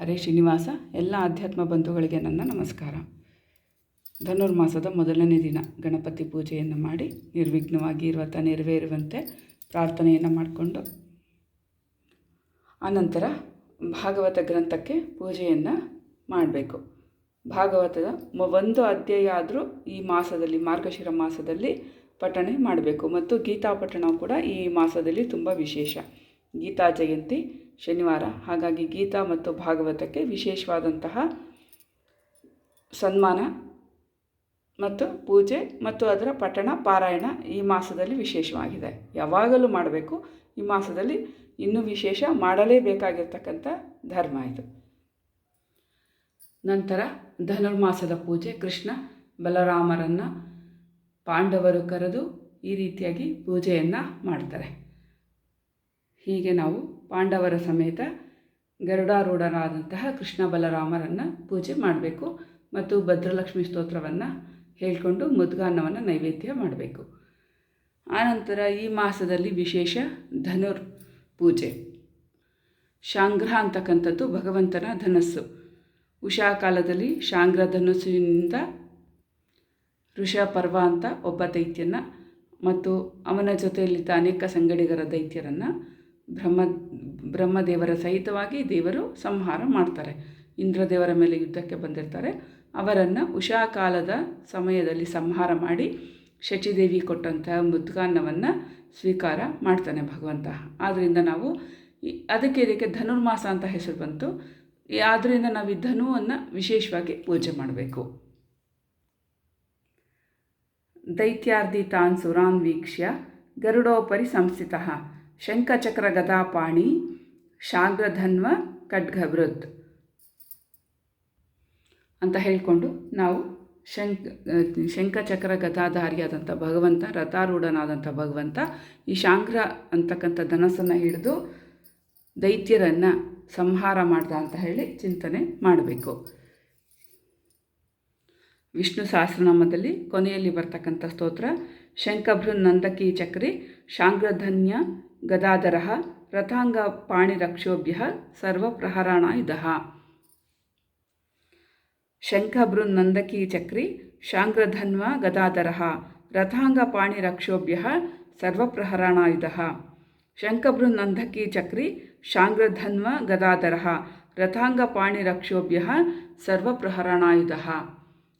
ಹರೇ ಶ್ರೀನಿವಾಸ, ಎಲ್ಲ ಆಧ್ಯಾತ್ಮ ಬಂಧುಗಳಿಗೆ ನನ್ನ ನಮಸ್ಕಾರ. ಧನುರ್ಮಾಸದ ಮೊದಲನೇ ದಿನ ಗಣಪತಿ ಪೂಜೆಯನ್ನು ಮಾಡಿ ನಿರ್ವಿಘ್ನವಾಗಿ ಇರುವತ್ತ ನೆರವೇರುವಂತೆ ಪ್ರಾರ್ಥನೆಯನ್ನು ಮಾಡಿಕೊಂಡು, ಆನಂತರ ಭಾಗವತ ಗ್ರಂಥಕ್ಕೆ ಪೂಜೆಯನ್ನು ಮಾಡಬೇಕು. ಭಾಗವತದ ಒಂದು ಅಧ್ಯಾಯ ಆದರೂ ಈ ಮಾಸದಲ್ಲಿ, ಮಾರ್ಗಶಿರ ಮಾಸದಲ್ಲಿ ಪಠಣೆ ಮಾಡಬೇಕು. ಮತ್ತು ಗೀತಾ ಪಠಣ ಕೂಡ ಈ ಮಾಸದಲ್ಲಿ ತುಂಬ ವಿಶೇಷ. ಗೀತಾ ಜಯಂತಿ ಶನಿವಾರ. ಹಾಗಾಗಿ ಗೀತಾ ಮತ್ತು ಭಾಗವತಕ್ಕೆ ವಿಶೇಷವಾದಂತಹ ಸನ್ಮಾನ ಮತ್ತು ಪೂಜೆ ಮತ್ತು ಅದರ ಪಠಣ, ಪಾರಾಯಣ ಈ ಮಾಸದಲ್ಲಿ ವಿಶೇಷವಾಗಿದೆ. ಯಾವಾಗಲೂ ಮಾಡಬೇಕು. ಈ ಮಾಸದಲ್ಲಿ ಇನ್ನೂ ವಿಶೇಷ ಮಾಡಲೇಬೇಕಾಗಿರ್ತಕ್ಕಂಥ ಧರ್ಮ ಇದು. ನಂತರ ಧನುರ್ಮಾಸದ ಪೂಜೆ. ಕೃಷ್ಣ ಬಲರಾಮರನ್ನು ಪಾಂಡವರು ಕರೆದು ಈ ರೀತಿಯಾಗಿ ಪೂಜೆಯನ್ನು ಮಾಡ್ತಾರೆ. ಹೀಗೆ ನಾವು ಪಾಂಡವರ ಸಮೇತ ಗರುಡಾರೂಢರಾದಂತಹ ಕೃಷ್ಣ ಬಲರಾಮರನ್ನು ಪೂಜೆ ಮಾಡಬೇಕು ಮತ್ತು ಭದ್ರಲಕ್ಷ್ಮಿ ಸ್ತೋತ್ರವನ್ನು ಹೇಳಿಕೊಂಡು ಮುದ್ಗಾನ್ನವನ್ನು ನೈವೇದ್ಯ ಮಾಡಬೇಕು. ಆನಂತರ ಈ ಮಾಸದಲ್ಲಿ ವಿಶೇಷ ಧನುರ್ ಪೂಜೆ ಶಾಂಗ್ರಹ ಅಂತಕ್ಕಂಥದ್ದು ಭಗವಂತನ ಧನಸ್ಸು. ಉಷಾ ಕಾಲದಲ್ಲಿ ಶಾಂಗ್ರ ಧನಸ್ಸಿನಿಂದ ಋಷ ಪರ್ವ ಅಂತ ಒಬ್ಬ ದೈತ್ಯನ ಮತ್ತು ಅವನ ಜೊತೆಯಲ್ಲಿದ್ದ ಅನೇಕ ಸಂಗಡಿಗರ ದೈತ್ಯರನ್ನು ಬ್ರಹ್ಮ, ಬ್ರಹ್ಮದೇವರ ಸಹಿತವಾಗಿ ದೇವರು ಸಂಹಾರ ಮಾಡ್ತಾರೆ. ಇಂದ್ರದೇವರ ಮೇಲೆ ಯುದ್ಧಕ್ಕೆ ಬಂದಿರ್ತಾರೆ. ಅವರನ್ನು ಉಷಾ ಕಾಲದ ಸಮಯದಲ್ಲಿ ಸಂಹಾರ ಮಾಡಿ ಶಚಿದೇವಿ ಕೊಟ್ಟಂತಹ ಮುದ್ಗಾನ್ನವನ್ನು ಸ್ವೀಕಾರ ಮಾಡ್ತಾನೆ ಭಗವಂತ. ಆದ್ದರಿಂದ ನಾವು ಅದಕ್ಕೆ ಇದಕ್ಕೆ ಧನುರ್ಮಾಸ ಅಂತ ಹೆಸರು ಬಂತು. ಆದ್ದರಿಂದ ನಾವು ಈ ಧನುವನ್ನು ವಿಶೇಷವಾಗಿ ಪೂಜೆ ಮಾಡಬೇಕು. ದೈತ್ಯಾರ್ಧಿ ತಾನ್ ಸುರಾನ್ ವೀಕ್ಷ್ಯ ಗರುಡೋಪರಿ ಸಂಸ್ಥಿತಃ. ಶಂಖಚಕ್ರಗದಾಪಾಣಿ ಶಾಂಗ್ರಧನ್ವ ಖಡ್ಗಭೃತ್ ಅಂತ ಹೇಳಿಕೊಂಡು ನಾವು ಶಂಕ್ ಶಂಖಚಕ್ರ ಗದಾಧಾರಿಯಾದಂಥ ಭಗವಂತ, ರಥಾರೂಢನಾದಂಥ ಭಗವಂತ, ಈ ಶಾಂಗ್ರ ಅಂತಕ್ಕಂಥ ಧನಸ್ಸನ್ನು ಹಿಡಿದು ದೈತ್ಯರನ್ನು ಸಂಹಾರ ಮಾಡ್ದ ಅಂತ ಹೇಳಿ ಚಿಂತನೆ ಮಾಡಬೇಕು. ವಿಷ್ಣು ಸಹಸ್ರನಾಮದಲ್ಲಿ ಕೊನೆಯಲ್ಲಿ ಬರ್ತಕ್ಕಂಥ ಸ್ತೋತ್ರ ಶಂಕಭೃನ್ ನಂದಕಿ ಚಕ್ರಿ ಶಾಂಗ್ರಧನ್ಯ ಗದಾಧರ ರಥಾಂಗ ಪಾಣಿರಕ್ಷೋಭ್ಯ ಸರ್ವಪ್ರಹರಣಾಯುಧಃ. ಶಂಖಭೃನ್ ನಂದಕಿ ಚಕ್ರಿ ಶಾಂಗ್ರಧನ್ವ ಗದಾಧರಃ ರಥಾಂಗ ಪಾಣಿರಕ್ಷೋಭ್ಯ ಸರ್ವಪ್ರಹರಣಾಯುಧಃ. ಶಂಖಭೃನ್ ನಂದಕಿ ಚಕ್ರಿ ಶಾಂಗ್ರಧನ್ವ ಗದಾಧರಃ ರಥಾಂಗ ಪಾಣಿರಕ್ಷೋಭ್ಯ ಸರ್ವಪ್ರಹರಣಾಯುಧಃ.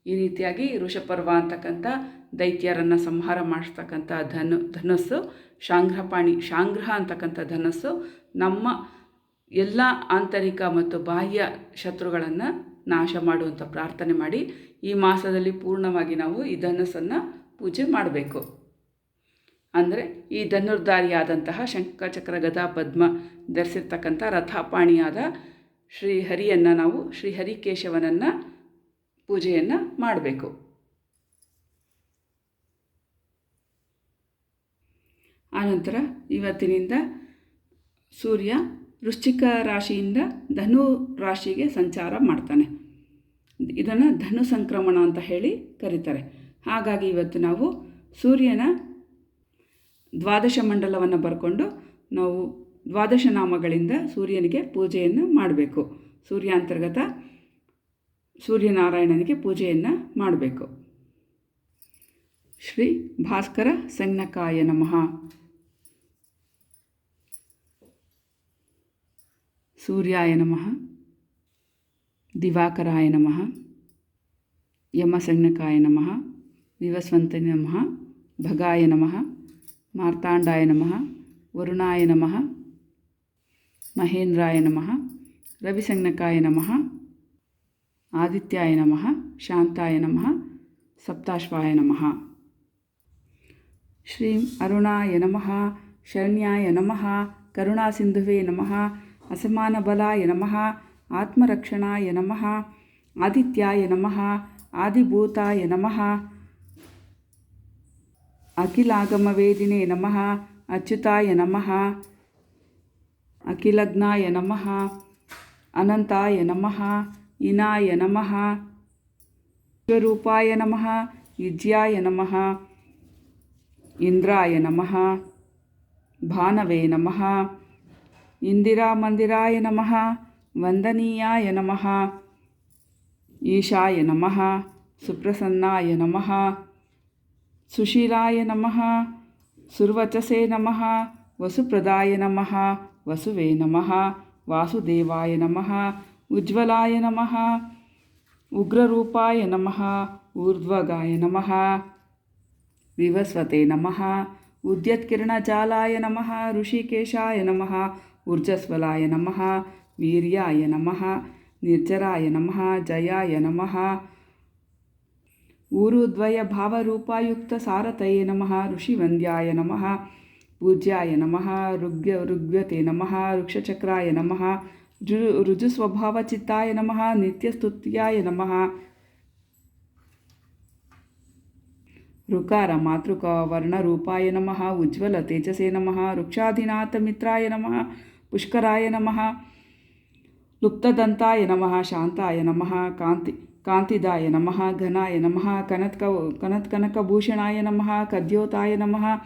ಈ ರೀತಿಯಾಗಿ ಋಷಪರ್ವ ಅಂತಕ್ಕಂಥ ದೈತ್ಯರನ್ನು ಸಂಹಾರ ಮಾಡಿಸ್ತಕ್ಕಂಥ ಧನು, ಧನಸ್ಸು ಶಾಂಗ್ರಪಾಣಿ ಶಾಂಗ್ರಹ ಅಂತಕ್ಕಂಥ ಧನಸ್ಸು ನಮ್ಮ ಎಲ್ಲ ಆಂತರಿಕ ಮತ್ತು ಬಾಹ್ಯ ಶತ್ರುಗಳನ್ನು ನಾಶ ಮಾಡುವಂಥ ಪ್ರಾರ್ಥನೆ ಮಾಡಿ ಈ ಮಾಸದಲ್ಲಿ ಪೂರ್ಣವಾಗಿ ನಾವು ಈ ಧನಸ್ಸನ್ನು ಪೂಜೆ ಮಾಡಬೇಕು. ಅಂದರೆ ಈ ಧನುರ್ಧಾರಿಯಾದಂತಹ ಶಂಕಚಕ್ರ ಗದಾ ಪದ್ಮ ಧರಿಸಿರ್ತಕ್ಕಂಥ ರಥಾಪಾಣಿಯಾದ ಶ್ರೀಹರಿಯನ್ನು ನಾವು ಶ್ರೀಹರಿಕೇಶವನನ್ನು ಪೂಜೆಯನ್ನು ಮಾಡಬೇಕು. ಆನಂತರ ಇವತ್ತಿನಿಂದ ಸೂರ್ಯ ವೃಶ್ಚಿಕ ರಾಶಿಯಿಂದ ಧನು ರಾಶಿಗೆ ಸಂಚಾರ ಮಾಡ್ತಾನೆ. ಇದನ್ನು ಧನು ಸಂಕ್ರಮಣ ಅಂತ ಹೇಳಿ ಕರೀತಾರೆ. ಹಾಗಾಗಿ ಇವತ್ತು ನಾವು ಸೂರ್ಯನ ದ್ವಾದಶ ಮಂಡಲವನ್ನು ಬರ್ಕೊಂಡು ನಾವು ದ್ವಾದಶ ನಾಮಗಳಿಂದ ಸೂರ್ಯನಿಗೆ ಪೂಜೆಯನ್ನು ಮಾಡಬೇಕು. ಸೂರ್ಯಾಂತರ್ಗತ ಸೂರ್ಯನಾರಾಯಣನಿಗೆ ಪೂಜೆಯನ್ನು ಮಾಡಬೇಕು. ಶ್ರೀ ಭಾಸ್ಕರ ಸಂಜ್ಞಕಾಯ ನಮಃ. ಸೂರ್ಯಾಯ ನಮಃ ದಿವಾಕರಾಯ ನಮಃ ಯಮಸಂಜ್ಞಕಾಯ ನಮಃ ವಿವಸ್ವಂತ ನಮಃ ಭಗಾಯ ನಮಃ ಮಾರ್ತಾಂಡಾಯ ನಮಃ ವರುಣಾಯ ನಮಃ ಮಹೇಂದ್ರಾಯ ನಮಃ ರವಿಸಂಜ್ಞಕಾಯ ನಮಃ ಆದಿತ್ಯಾಯ ನಮಃ ಶಾಂತಾಯ ನಮಃ ಸಪ್ತಾಶ್ವಾಯ ನಮಃ ಶ್ರೀಂ ಅರುಣಾಯ ನಮಃ ಶರಣ್ಯಾಯ ನಮಃ ಕರುಣಾಸಿಂಧುವೇ ನಮಃ అసమానబలాయ నమ ఆత్మరక్షణాయ నమ ఆదిత్యాయ నమ ఆదిభూతాయ నమ అఖిలాగమవేదినే నమ అచ్యుతాయ నమ అఖిలజ్ఞాయ నమ అనంతాయ నమ ఇనాయ నమ విశ్వరూపాయ నమ యుజ్యాయ నమ ఇంద్రాయ నమ భానవే నమ इंदिरा मंदिराय नम वंदनीयाय नम, ईशाय नम, सुप्रसन्नाय नम, सुशीलाय नम सुवचसे नम, वसुप्रदाय नम, वसुवे नम, वासुदेवाय नम, उज्ज्वलाय नम, उग्ररूपाय नम, ऊर्ध्वगाय नम, विवस्वते नम, उद्यत्किरणजालाय नम, ऋषिकेशाय नमः ऊर्जस्वलाय नम, वीर्याय नम, निर्जराय नम, जयाय नम। ऊरुद्वयभावरूपायुक्तसारतये नमः, ऋषिवन्द्याय नमः, पूज्याय नमः, ऋग्य ऋग्यते नमः, वृक्षचक्राय नमः नम ऋजुस्वभावचित्ताय नम, नित्यस्तुत्याय नमः। ऋकार मातृकवर्णरूपाय नमः नम वृक्षाधिनाथ वृक्षाधिनाथमित्राय नम पुष्कराय नमः। लुप्तदन्ताय नमः, शान्ताय नमः, कान्ति, कान्तिदाय नमः, घनाय नमः, कनत्क, कनत्कनकभूषणाय नमः, कद्योताय नमः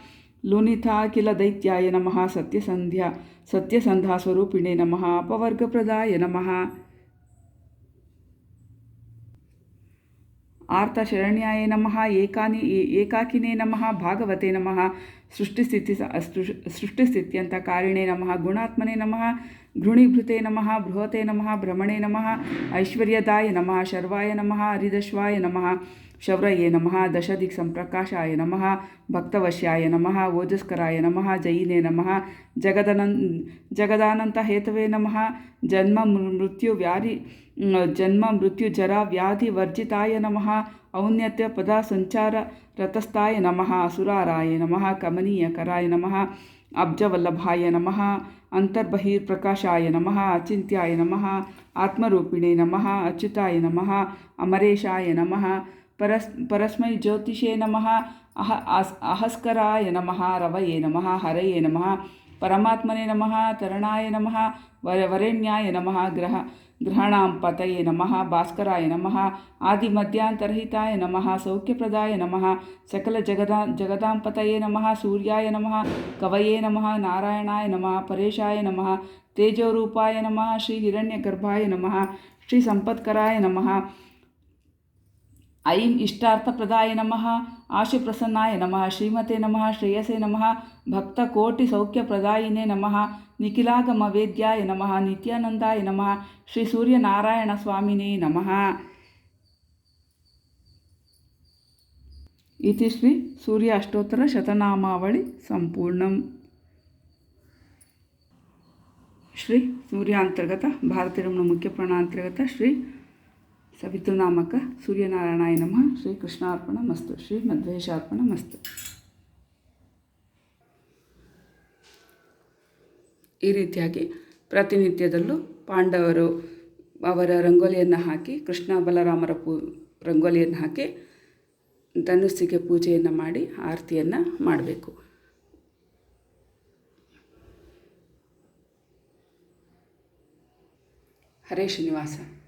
लोनिथा किल दैत्याय नमः, सत्यसन्ध्या, सत्यसन्धास्वरूपिणे नमः, अपवर्गप्रदाय नमः। आर्तशरण्याय नम, एकानि एकाकिने नमः, भागवते नम, सृष्टिस्थिति सृष्टिस्थित्यन्तकारिणे नम, गुणात्मने नम, घृणीभृते नम, बृहते नम, भ्रमणे नम, ऐश्वर्यदाय नम, शर्वाय नम, हरिदश्वाय नम ನಮಃ ಶರ್ವಾಯ ನಮಃ ಹರಿದಶ್ವಾಯ ನಮಃ ಶೌರಯೇ ನಮಃ ದಶದಿಕ್ ಸಂಪ್ರಕಾಶಾಯ ನಮಃ ಭಕ್ತವಶ್ಯಾಯ ನಮಃ ಓಜಸ್ಕರಾಯ ನಮಃ ಜಯಿನೇ ನಮಃ ಜಗದನನ್ ಜಗದಾನಂತ ಹೇತವೇ ನಮಃ ಜನ್ಮ ಮೃತ್ಯು ವ್ಯಾಧಿ ಜನ್ಮ ಮೃತ್ಯು ಜರ ವ್ಯಾಧಿ ವರ್ಜಿತಾಯ ನಮಃ ಔನ್ನತ್ಯ ಪದ ಸಂಚಾರ ರತಸ್ಥಾಯ ನಮಃ ಅಸುರಾರಾಯ ನಮಃ ಕಮನೀಯಕರಾಯ ನಮಃ ಅಬ್ಜವಲ್ಲಭಾಯ ನಮಃ ಅಂತರ್ಬಹಿರ್ಪ್ರಕಾಶಾಯ ನಮಃ ಅಚಿಂತ್ಯಾಯ ನಮಃ ಆತ್ಮರೂಪಿಣೆ ನಮಃ ಅಚ್ಯುತಾಯ ನಮಃ ಅಮರೇಶಾಯ ನಮಃ परस्, परस्मै ज्योतिषे नमः, अह अहस्कराय नमः, रवये नमः, हरये नमः, परमात्मने नमः, तरणाय नमः, वर, वरेण्याय नमः, ग्रह, ग्रहाणां पतये नमः, भास्कराय नमः आदिमध्यान्तरहिताय नमः, सौख्यप्रदाय नमः सकलजगदा जगदां पतये नमः, सूर्याय नमः, कवये नमः, नारायणाय नमः, परेशाय नमः, तेजोरूपाय नमः, श्रीहिरण्यगर्भाय नमः, श्रीसम्पत्कराय नमः ಐಂ ಇಷ್ಟಾರ್ಥಪ್ರದಾಯ ನಮಃ ಆಶುಪ್ರಸನ್ನಾಯ ನಮಃ ಶ್ರೀಮತೆ ನಮಃ ಶ್ರೇಯಸೇ ನಮಃ ಭಕ್ತಕೋಟಿ ಸೌಖ್ಯಪ್ರದಾಯಿನೇ ನಮಃ ನಿಖಿಲಾಗಮ ವೇದ್ಯಾಯ ನಮಃ ನಿತ್ಯಾನಂದಾಯ ನಮಃ ಶ್ರೀ ಸೂರ್ಯನಾರಾಯಣ ಸ್ವಾಮಿನೇ ನಮಃ ಇತಿ ಶ್ರೀ ಸೂರ್ಯ ಅಷ್ಟೋತ್ತರ ಶತನಾಮಾವಳಿ ಸಂಪೂರ್ಣಂ ಶ್ರೀ ಸೂರ್ಯಾಂತರ್ಗತ ಭಾರತೀಯ ಮುಖ್ಯ ಪ್ರಾಣಾಂತರ್ಗತ ಶ್ರೀ ಸವಿತೃನಾಮಕ ಸೂರ್ಯನಾರಾಯಣಾಯ ನಮಃ. ಶ್ರೀ ಕೃಷ್ಣಾರ್ಪಣ ಮಸ್ತು. ಶ್ರೀ ಮಧ್ವೇಶಾರ್ಪಣ ಮಸ್ತು. ಈ ರೀತಿಯಾಗಿ ಪ್ರತಿನಿತ್ಯದಲ್ಲೂ ಪಾಂಡವರು ಅವರ ರಂಗೋಲಿಯನ್ನು ಹಾಕಿ, ಕೃಷ್ಣ ಬಲರಾಮರ ಪೂ, ರಂಗೋಲಿಯನ್ನು ಹಾಕಿ ಧನುಸ್ಸಿಗೆ ಪೂಜೆಯನ್ನು ಮಾಡಿ ಆರತಿಯನ್ನು ಮಾಡಬೇಕು. ಹರೇ ಶ್ರೀನಿವಾಸ.